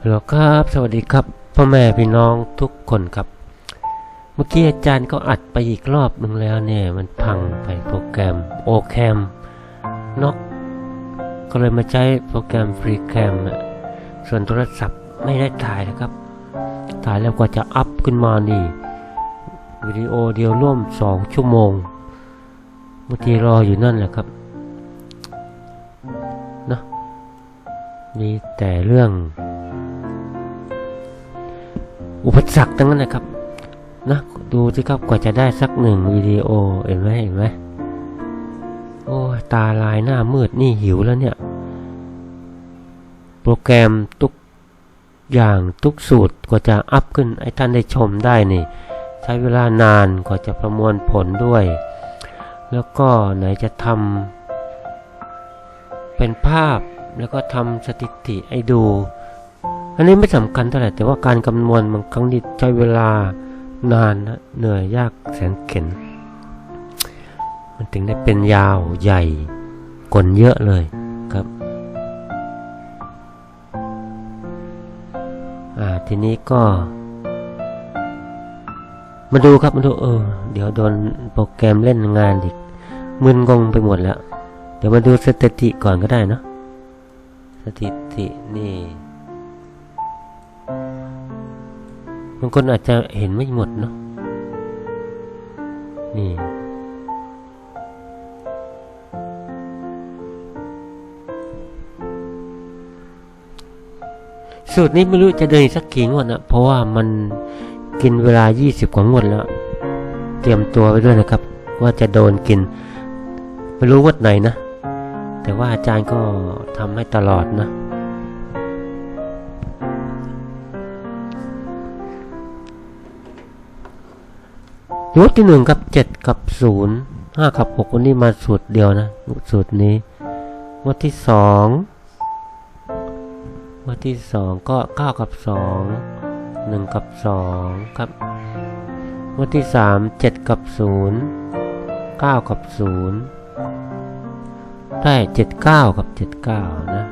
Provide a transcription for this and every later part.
ฮัลโหลครับ สวัสดีครับ พ่อแม่พี่น้องทุกคนครับ เมื่อกี้อาจารย์ก็อัดไปอีกรอบหนึ่งแล้วเนี่ย มันพังไปโปรแกรมโอแคมน็อกก็เลยมาใช้โปรแกรมฟรีแคมส่วนโทรศัพท์ไม่ได้ถ่ายนะครับ ถ่ายแล้วกว่าจะอัพขึ้นมานี่ วิดีโอเดียวร่วมสองชั่วโมงบางทีรออยู่นั่นแหละครับ มีแต่เรื่อง อุปสรรคทั้งนั้นนะครับนะดูสิครับกว่าจะได้สักหนึ่งวิดีโอเห็นไหมเห็นไหมโอ้ตาลายหน้ามืดนี่หิวแล้วเนี่ย โปรแกรมทุกอย่างทุกสูตรกว่าจะอัพขึ้นให้ท่านได้ชมได้นี่ ใช้เวลานานกว่าจะประมวลผลด้วย แล้วก็ไหนจะทำเป็นภาพ แล้วก็ทำสถิติให้ดู อันนี้ไม่สำคัญเท่าไหร่แต่ว่าการคำนวณบางครั้งนี่ใช้เวลานานนะเหนื่อยยากแสนเข็น มันถึงได้เป็นยาวใหญ่กลนเยอะเลยครับอ่าทีนี้ก็ มาดูครับมาดูเออเดี๋ยวโดนโปรแกรมเล่นงานอีกมึนงงไปหมดแล้ว เดี๋ยวมาดูสถิติก่อนก็ได้นะ ถิตินี่บางคนอาจจะเห็นไม่หมดเนาะนี่สูตรนี้ไม่รู้จะเดินสักกี่งวดนะเพราะว่ามันกินเวลา 20 กว่างวดแล้ว เตรียมตัวไว้ด้วยนะครับ ว่าจะโดนกิน ไม่รู้งวดไหนนะ แต่ว่าอาจารย์ก็ทำให้ตลอดนะสูตรที่หนึ่งกับเจ็ดกับศูนย์ห้ากับหกวันนี้มาสูตรเดียวนะสูตรนี้วันที่สองวันที่สองก็เก้ากับสองหนึ่งกับสองครับวันที่สามเจ็ดกับศูนย์เก้ากับศูนย์ ได้เจ็ดเก้ากับเจ็ดเก้านะ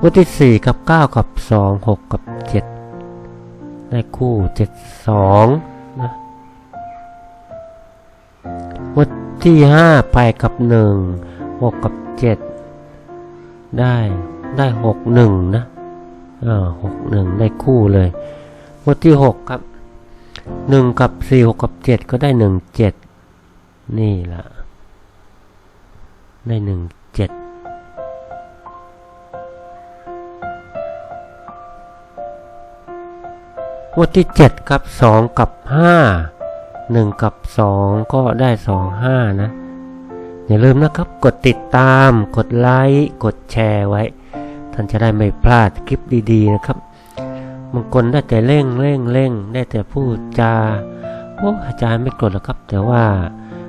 วันที่สี่กับเก้ากับสองหกกับเจ็ดได้คู่เจ็ดสองนะวันที่ห้าไปกับหนึ่งหกกับเจ็ดได้ได้หกหนึ่งนะอ่าหกหนึ่งได้คู่เลยวันที่หกครับหนึ่งกับสี่หกกับเจ็ดก็ได้หนึ่งเจ็ดนี่ละ ได้หนึ่งเจ็ดงวดที่เจ็ดครับสองกับห้าหนึ่งกับสองก็ได้สองห้านะ อย่าลืมนะครับกดติดตาม กดไลค์กดแชร์ไว้ ท่านจะได้ไม่พลาดคลิปดีๆนะครับบางคนได้แต่เร่งเร่งเร่งได้แต่พูดจาโอ้อาจารย์ไม่กดหรอกครับ แต่ว่า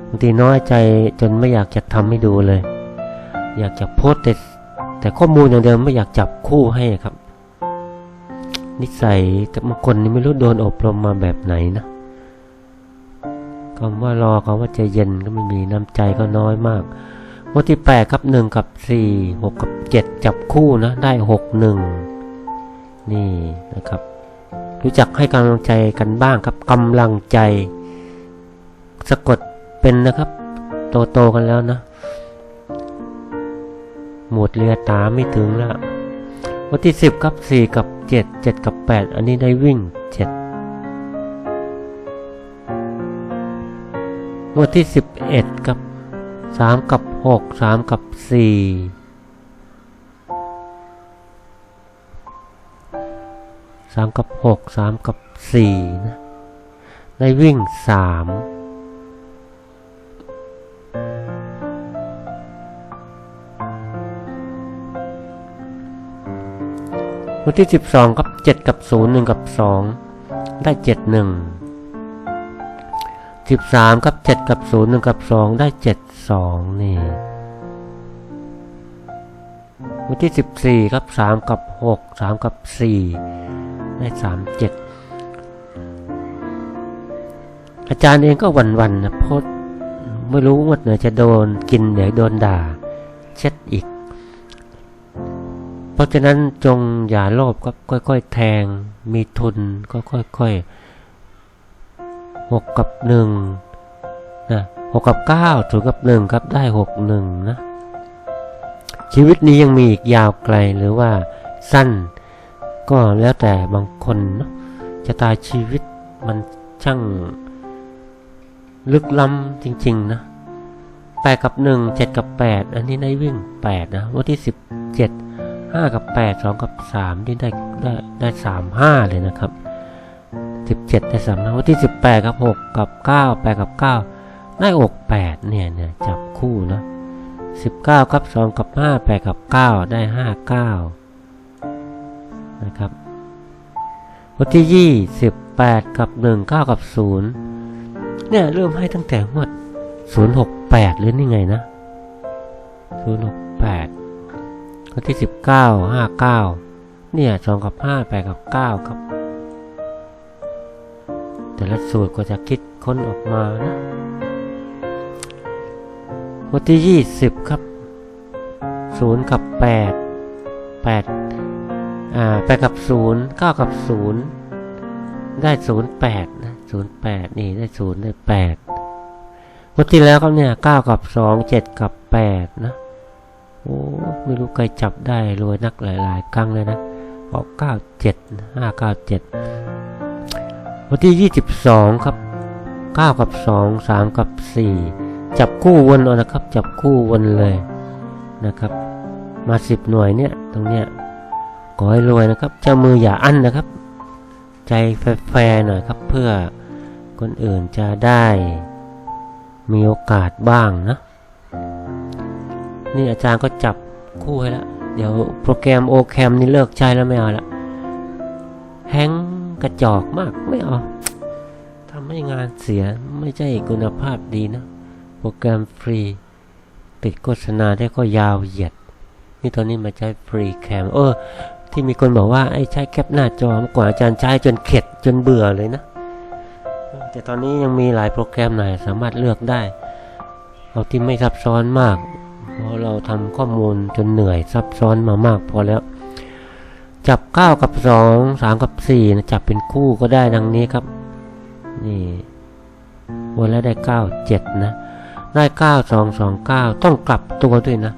บางทีน้อยใจจนไม่อยากจะทำให้ดูเลย อยากจะโพสแต่แต่ข้อมูลอย่างเดิมไม่อยากจับคู่ให้ครับ นิสัยแต่บางคนนี่ไม่รู้โดนอบรมมาแบบไหนนะคำว่ารอคำว่าใจเย็นก็ไม่มีน้ำใจก็น้อยมากงวดที่แปดครับหนึ่งกับสี่หกกับเจ็ดจับคู่นะได้หกหนึ่งนี่นะครับ รู้จักให้กำลังใจกันบ้างครับกำลังใจ สะกด เป็นนะครับ โตโตกันแล้วนะ หมดเรือตาไม่ถึงละวันที่ 10 ครับ 4 กับ 7 7 กับ 8 อันนี้ได้วิ่ง 7 วันที่ 11 ครับ 3 กับ 6 3 กับ4มกับหกสามกับสี่นะได้วิ่งสาม ตัวที่ 12 ครับ 7 กับ 0 1 กับ 2 ได้ 7 1 13 ครับ 7 กับ 0 1 กับ 2 ได้ 7 2 นี่ตัวที่ 14 ครับ 3 กับ 6 3 กับ 4 ได้ 3 7อาจารย์เองก็วันวันนะพดไม่รู้ว่าเหนือจะโดนกินเดี๋ยวโดนด่า เช็ดอีก ราะฉะนั้นจงอย่าโลภครับค่อยๆ แทง มีทุนก็ค่อยๆหกกับหนึ่งนะหกกับเก้าถูกกับหนึ่งครับได้หกหนึ่งนะ ชีวิตนี้ยังมีอีกยาวไกลหรือว่าสั้น ก็แล้วแต่บางคนเนาะจะตายชีวิตมันช่างลึกล้ำจริง ๆ นะแปดกับหนึ่งเจ็ดกับแปดอันนี้ได้วิ่งแปดนะวันที่สิบเจ็ด ห้ากับแปดสองกับสามที่ได้ได้ได้สามห้าเลยนะครับสิบเจ็ดได้สามห้าวันที่สิบแปดกับหกกับเก้าแปดกับเก้าได้อกแปดเนี่ยเนี่ยจับคู่นะสิบเก้ากับสองกับห้าแปดกับเก้าได้ห้าเก้านะครับวันที่ยี่สิบแปดกับหนึ่งเก้ากับศูนย์เนี่ยเริ่มให้ตั้งแต่งวดศูนย์หกแปดหรือนี่ไงนะศูนย์หกแปด วันที่สิบเก้าห้าเก้าเนี่ยสองกับห้าแปดกับเก้าครับ แต่ละสูตรก็จะคิดค้นออกมานะวันที่ยี่สิบครับศูนย์กับแปดแปดอ่าแปดกับศูนย์เก้ากับศูนย์ได้ศูนย์แปดนะศูนย์แปดนี่ได้ศูนย์ได้แปดวันที่แล้วครับเนี่ยเก้ากับสองเจ็ดกับแปดนะ โอ้ไม่รู้ใครจับได้รวยนักหลาย ๆ ครั้งเลยนะออกเก้าเจ็ดห้าเก้าเจ็ดวันที่ยี่สิบสองครับเก้ากับสองสามกับสี่จับคู่วนเอานะครับ จับคู่วนเลยนะครับ มาสิบหน่วยเนี่ยตรงเนี้ยขอให้รวยนะครับเจ้ามืออย่าอั้นนะครับ ใจแฟร์หน่อยครับเพื่อคนอื่นจะได้มีโอกาสบ้างนะ นี่อาจารย์ก็จับคู่ให้แล้วเดี๋ยวโปรแกรมโอแคมนี่เลิกใช้แล้วไม่เอาละแฮงก์กระจอกมากไม่เอาทำให้งานเสียไม่ใช่คุณภาพดีนะ โปรแกรมฟรี ติดโฆษณาได้ก็ยาวเหยียด นี่ตอนนี้มาใช้ฟรีแคมเออ ที่มีคนบอกว่าไอ้ใช้แคปหน้าจอมากว่าอาจารย์ใช้จนเข็ดจนเบื่อเลยนะ แต่ตอนนี้ยังมีหลายโปรแกรมไหนสามารถเลือกได้ เอาที่ไม่ซับซ้อนมาก พราะเราทำข้อมูลจนเหนื่อยซับซ้อนมามากพอแล้ว จับ 9 กับ 2 3 กับ4นะจับเป็นคู่ก็ได้ดังนี้ครับ นี่วนแล้วได้ 9 7 นะ ได้ 9 2 2 9 ต้องกลับตัวด้วยนะ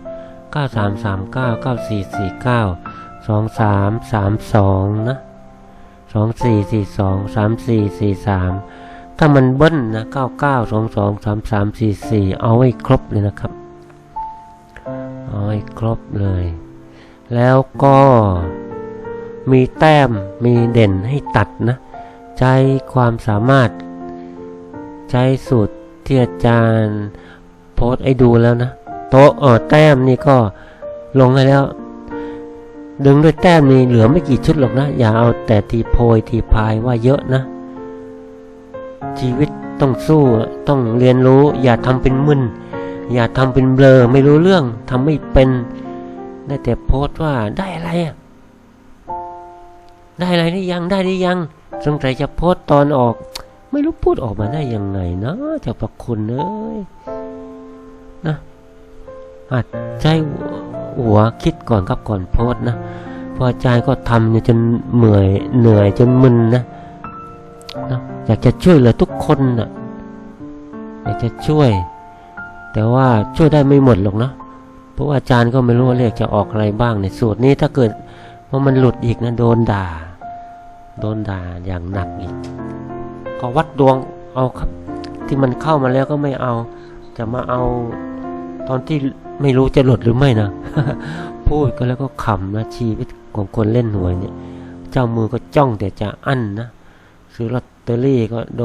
9 3 3 9 9 4 4 9 2 3 3 2 นะ 2 4 4 2 3 4 4 3 ถ้ามันเบิ้ลนะ 9 9 2 2 3 3 4 4 เอาให้ครบเลยนะครับ อาให้ครบเลย แล้วก็มีแต้มมีเด่นให้ตัดนะ ใช้ความสามารถ ใช้สูตรที่อาจารย์โพสให้ดูแล้วนะ โต๊ะเออแต้มนี่ก็ลงให้แล้ว ดึงด้วยแต้มนี่เหลือไม่กี่ชุดหรอกนะ อย่าเอาแต่ทีโพยทีพายว่าเยอะนะ ชีวิตต้องสู้ต้องเรียนรู้อย่าทำเป็นมึน อย่าทำเป็นเบลอไม่รู้เรื่องทำไม่เป็น ได้แต่โพสต์ว่าได้อะไรอะได้อะไรได้ยังได้ได้ยังสงสัยจะโพสต์ตอนออก ไม่รู้พูดออกมาได้ยังไงนะเจ้าประคุณเอ้ยนะอาจใช้หัวคิดก่อนครับก่อนโพสต์นะพออาจก็ทำเนี่ยจนเหนื่อยเหนื่อยจนมึนนะนะอยากจะช่วยเหลือทุกคนนะอยากจะช่วย แต่ว่าช่วยได้ไม่หมดหรอกนะเพราะว่าอาจารย์ก็ไม่รู้ว่าเลขจะออกอะไรบ้างในสูตรนี้ถ้าเกิดว่ามันหลุดอีกนะโดนด่า โดนด่าอย่างหนักอีก ก็วัดดวงเอาครับ ที่มันเข้ามาแล้วก็ไม่เอา จะมาเอาตอนที่ไม่รู้จะหลุดหรือไม่นะพูดก็แล้วก็ขำนะชีวิตของคนเล่นหวยเนี่ย เจ้ามือก็จ้องแต่จะอั้นนะซื้อลอตเตอรี่ก็โด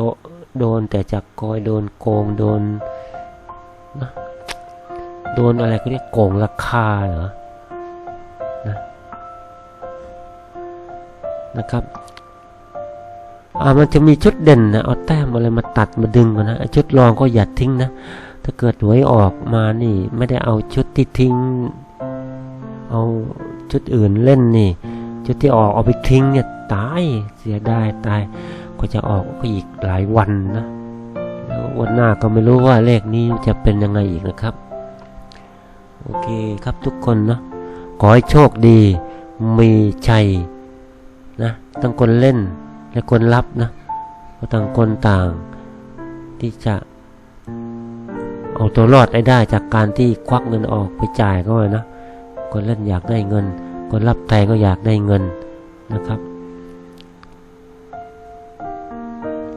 โดนแต่จะกอยโดนโกงโดน นะโดนอะไรก็เรียกโกงราคาเหรอนะนะครับอ่ามันจะมีชุดเด่นนะเอาแต้มอะไรมาตัดมาดึงก่อนนะชุดรองก็อย่าทิ้งนะ ถ้าเกิดหวยออกมานี่ ไม่ได้เอาชุดที่ทิ้ง เอาชุดอื่นเล่นนี่ ชุดที่ออกเอาไปทิ้งเนี่ยตายเสียดายตายก็จะออกก็อีกหลายวันนะ วันหน้าก็ไม่รู้ว่าเลขนี้จะเป็นยังไงอีกนะครับ โอเคครับทุกคนนะขอให้โชคดี มีชัยนะทั้งคนเล่นและคนรับนะก็ต่างคนต่าง ที่จะเอาตัวรอดได้ได้จากการที่ควักเงินออกไปจ่ายก็นะ คนเล่นอยากได้เงิน คนรับแทนก็อยากได้เงินนะครับ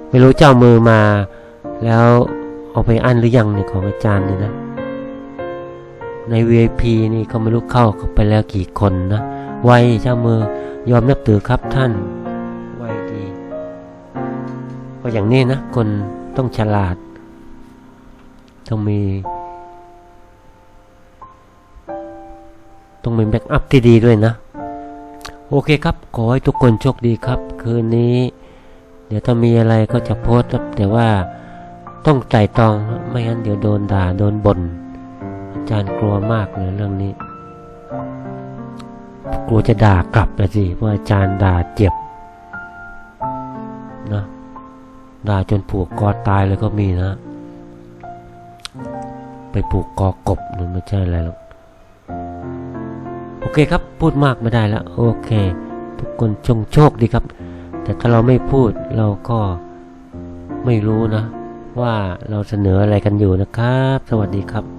ไม่รู้เจ้ามือมา แล้วเอาไปอั้นหรือยังเนี่ยของอาจารย์เนี่ยนะ ใน VIP นี่ก็ไม่รู้เข้าเขาไปแล้วกี่คนนะไวเจ้ามือยอมนับถือครับท่านไวดีก็อย่างนี้นะ คนต้องฉลาด ต้องมี ต้องมีแบ็กอัพที่ดีด้วยนะ โอเคครับ ขอให้ทุกคนโชคดีครับ คืนนี้ เดี๋ยวถ้ามีอะไรก็จะโพสต์แต่ว่า ต้องไต่ตองไม่งั้นเดี๋ยวโดนด่าโดนบ่นอาจารย์กลัวมากเลยเรื่องนี้ กลัวจะด่ากลับนะสิเพราะอาจารย์ด่าเจ็บนะด่าจนผูกคอตายเลยก็มีนะ ไปปลูกกอกบนั่นไม่ใช่อะไรหรอกโอเคครับพูดมากไม่ได้แล้ว โอเค ทุกคนจงโชคดีครับ แต่ถ้าเราไม่พูดเราก็ไม่รู้นะ ว่าเราเสนออะไรกันอยู่นะครับ สวัสดีครับ